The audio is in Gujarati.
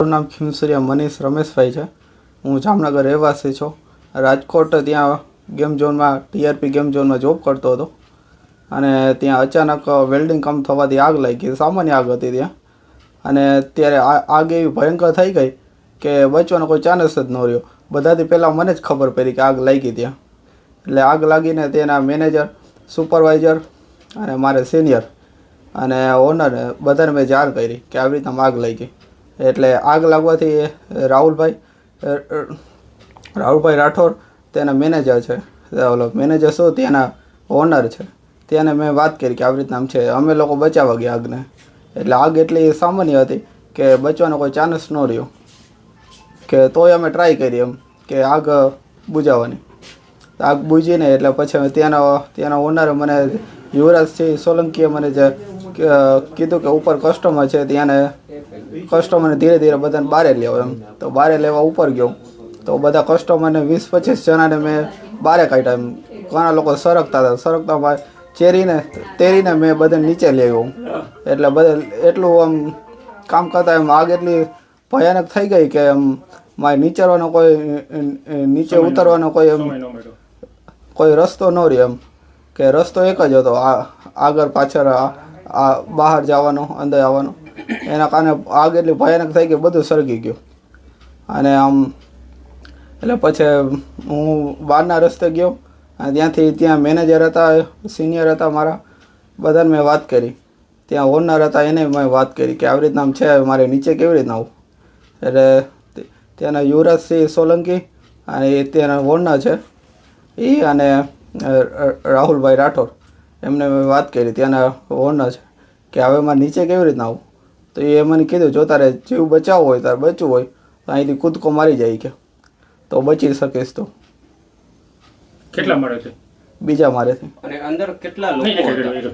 મારું નામ ખીમસુરિયા મનીષ રમેશભાઈ છે. હું જામનગર રહેવાસી છું. રાજકોટ ત્યાં ગેમ ઝોનમાં, ટીઆરપી ગેમ ઝોનમાં જોબ કરતો હતો. અને ત્યાં અચાનક વેલ્ડિંગ કામ થવાથી આગ લાગી. સામાન્ય આગ હતી ત્યાં. અને ત્યારે આગ એવી ભયંકર થઈ ગઈ કે બચવાનો કોઈ ચાન્સ જ ન રહ્યો. બધાથી પહેલાં મને જ ખબર પડી કે આગ લાગી ત્યાં. એટલે આગ લાગીને તેના મેનેજર સુપરવાઇઝર અને મારે સિનિયર અને ઓનર બધાને મેં જાણ કરી કે આવી રીતના આગ લાગી. એટલે આગ લાગવાથી રાહુલભાઈ રાહુલભાઈ રાઠોડ તેના મેનેજર છે. ઓલો મેનેજર શું? ત્યાંના ઓનર છે. તેને મેં વાત કરી કે આવી રીતના આમ છે. અમે લોકો બચાવવા ગયા આગને. એટલે આગ એટલી સામાન્ય હતી કે બચવાનો કોઈ ચાન્સ ન રહ્યો. કે તોય અમે ટ્રાય કરી એમ કે આગ બુજાવવાની. આગ બુજીને એટલે પછી ત્યાંના ત્યાંના ઓનરે મને યુવરાજસિંહ સોલંકીએ મને જે કીધું કે ઉપર કસ્ટમર છે, ત્યાંને કસ્ટમરને ધીરે ધીરે બધાને બારે લેવો એમ. તો બારે લેવા ઉપર ગયો. તો બધા કસ્ટમરને વીસ પચીસ જણાને મેં બારે કાઢ્યા એમ. ઘણા લોકો સરકતા હતા. સરકતા ચેરીને તેરીને મેં બધાને નીચે લઈ એટલે બધા એટલું આમ કામ કરતા એમ આગ એટલી ભયાનક થઈ ગઈ કે એમ મારે નીચરવાનો કોઈ નીચે ઉતરવાનો કોઈ એમ કોઈ રસ્તો ન રહ્યો એમ. કે રસ્તો એક જ હતો. આ આગળ પાછળ આ બહાર જવાનો અંદર આવવાનો. એના કારણે આગ એટલી ભયાનક થઈ કે બધું સળગી ગયું. અને આમ, એટલે પછી હું બહારના રસ્તે ગયો, અને ત્યાંથી ત્યાં મેનેજર હતા સિનિયર હતા મારા, બધાને મેં વાત કરી. ત્યાં ઓનર હતા, એને મેં વાત કરી કે આવી રીતના છે, મારે નીચે કેવી રીતના આવું? એટલે ત્યાંના યુવરાજસિંહ સોલંકી, અને એ ત્યાંના ઓનર છે એ, અને રાહુલભાઈ રાઠોડ. એમને મેં વાત કરી, ત્યાંના ઓનર છે કે હવે મારે નીચે કેવી રીતના આવું? તો એ મને કીધું જો તારે જીવ બચાવવો હોય તારે બચવું હોય તો અહીંથી કૂદકો મારી જાય કે. તો બચી શકીશ તો. કેટલા મળે છે? બીજા મારેથી અને અંદર કેટલા લોકો હતા?